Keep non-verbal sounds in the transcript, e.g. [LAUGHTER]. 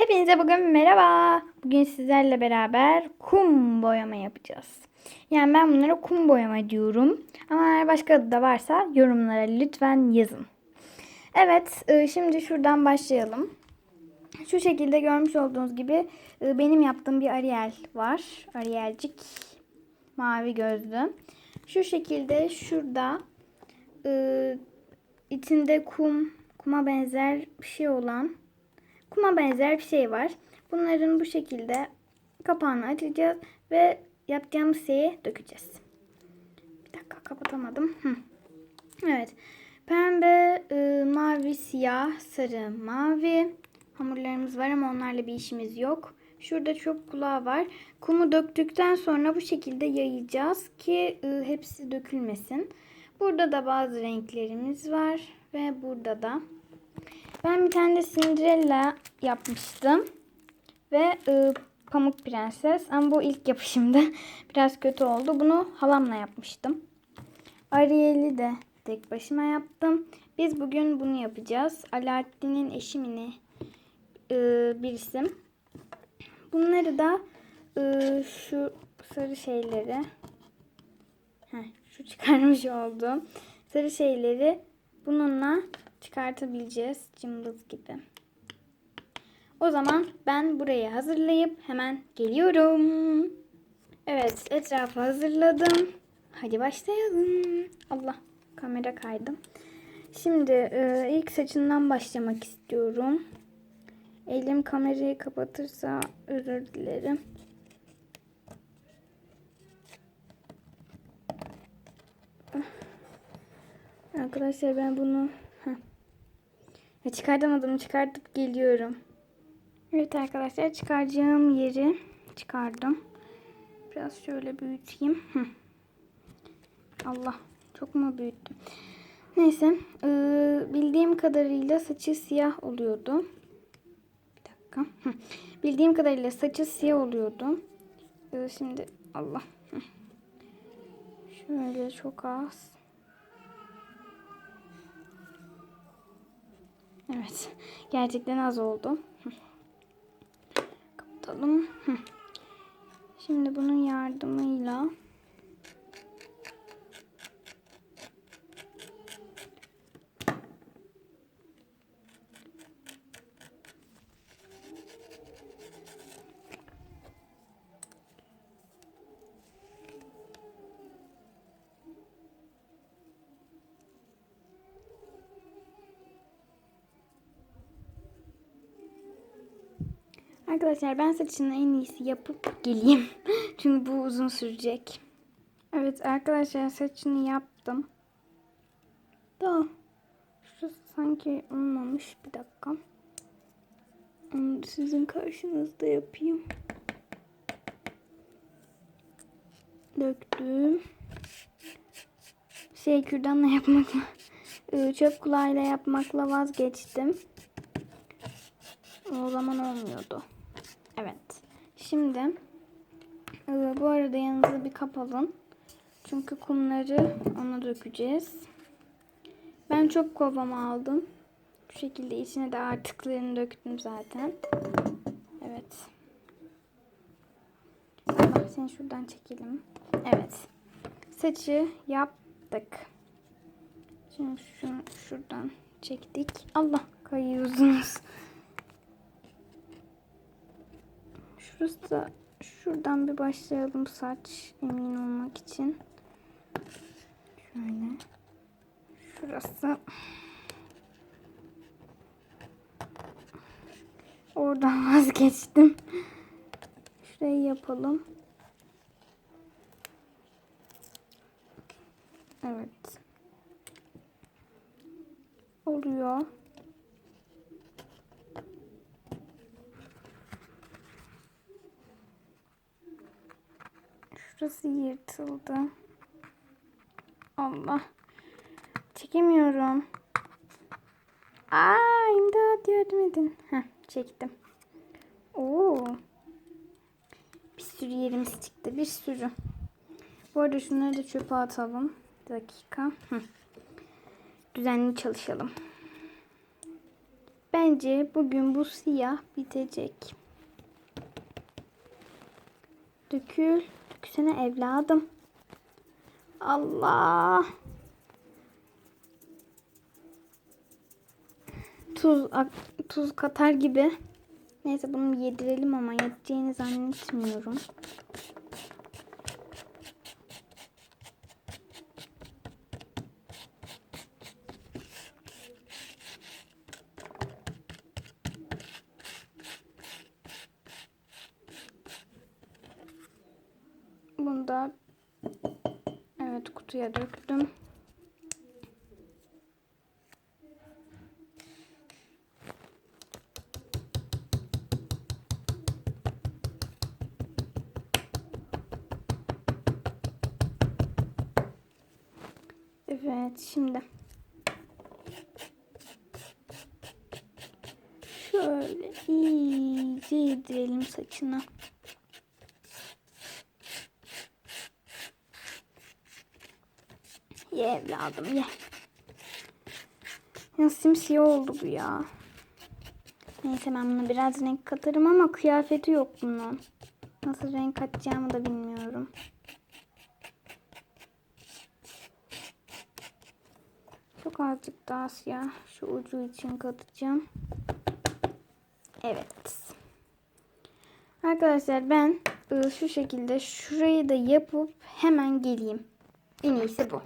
Hepinize bugün merhaba. Bugün sizlerle beraber kum boyama yapacağız. Yani ben bunlara kum boyama diyorum. Ama eğer başka adı da varsa yorumlara lütfen yazın. Evet, e, şimdi şuradan başlayalım. Şu şekilde görmüş olduğunuz gibi e, benim yaptığım bir Ariel var. Arielcik mavi gözlü. Şu şekilde şurada e, içinde kum, kuma benzer bir şey olan kuma benzer bir şey var. Bunların bu şekilde kapağını açacağız ve yapacağımız şeyi dökeceğiz. Bir dakika kapatamadım. Hı. Evet. Pembe, e, mavi, siyah, sarı, mavi hamurlarımız var ama onlarla bir işimiz yok. Şurada çok kulağı var. Kumu döktükten sonra bu şekilde yayacağız ki e, hepsi dökülmesin. Burada da bazı renklerimiz var ve burada da. Ben bir tane de Cinderella yapmıştım. Ve e, Pamuk Prenses. Ama bu ilk yapışımda [LAUGHS] biraz kötü oldu. Bunu halamla yapmıştım. Ariel'i de tek başıma yaptım. Biz bugün bunu yapacağız. Alaaddin'in eşi mi? E, bir isim. Bunları da e, şu sarı şeyleri heh, şu çıkarmış olduğum sarı şeyleri bununla çıkartabileceğiz cımbız gibi. O zaman ben burayı hazırlayıp hemen geliyorum. Evet etrafı hazırladım. Hadi başlayalım. Allah kamera kaydı. Şimdi e, ilk saçından başlamak istiyorum. Elim kamerayı kapatırsa özür dilerim. Arkadaşlar ben bunu Ya çıkartamadım. Çıkartıp geliyorum. Evet arkadaşlar çıkaracağım yeri çıkardım. Biraz şöyle büyüteyim. Hı. Allah çok mu büyüttüm? Neyse ee, bildiğim kadarıyla saçı siyah oluyordu. Bir dakika. Hı. Bildiğim kadarıyla saçı siyah oluyordu. Ee, şimdi Allah. Hı. Şöyle çok az. Evet. Gerçekten az oldu. Kapatalım. Şimdi bunun yardımıyla Arkadaşlar ben saçını en iyisi yapıp geleyim. [LAUGHS] Çünkü bu uzun sürecek. Evet arkadaşlar saçını yaptım. Da şurası sanki olmamış. Bir dakika. Onu sizin karşınızda yapayım. Döktüm. Şey kürdanla yapmakla ıı, [LAUGHS] çöp kulağıyla yapmakla vazgeçtim. O zaman olmuyordu. Şimdi e, bu arada yanınıza bir kap alın. Çünkü kumları ona dökeceğiz. Ben çok kovama aldım. Bu şekilde içine de artıklarını döktüm zaten. Evet. Allah seni şuradan çekelim. Evet. Saçı yaptık. Şimdi şunu şuradan çektik. Allah kayıyorsunuz. Şurası da şuradan bir başlayalım saç emin olmak için. Şöyle. Şurası. Oradan [LAUGHS] vazgeçtim. Şurayı yapalım. Evet. Oluyor. Şurası yırtıldı. Allah. Çekemiyorum. Aa imdat yardım edin. Heh, çektim. Oo. Bir sürü yerimiz çıktı. Bir sürü. Bu arada şunları da çöpe atalım. Bir dakika. Hı. Düzenli çalışalım. Ben Bence bugün bu siyah bitecek. Dökül. Döksene evladım. Allah. Tuz tuz katar gibi. Neyse bunu yedirelim ama yeteceğini zannetmiyorum. Bunu da evet kutuya döktüm. Evet şimdi şöyle iyice yedirelim saçına. Ye evladım ye. Ya simsiyah oldu bu ya. Neyse ben buna biraz renk katarım ama kıyafeti yok bunun. Nasıl renk katacağımı da bilmiyorum. Çok azıcık daha siyah şu ucu için katacağım. Evet. Arkadaşlar ben e, şu şekilde şurayı da yapıp hemen geleyim. En iyisi bu.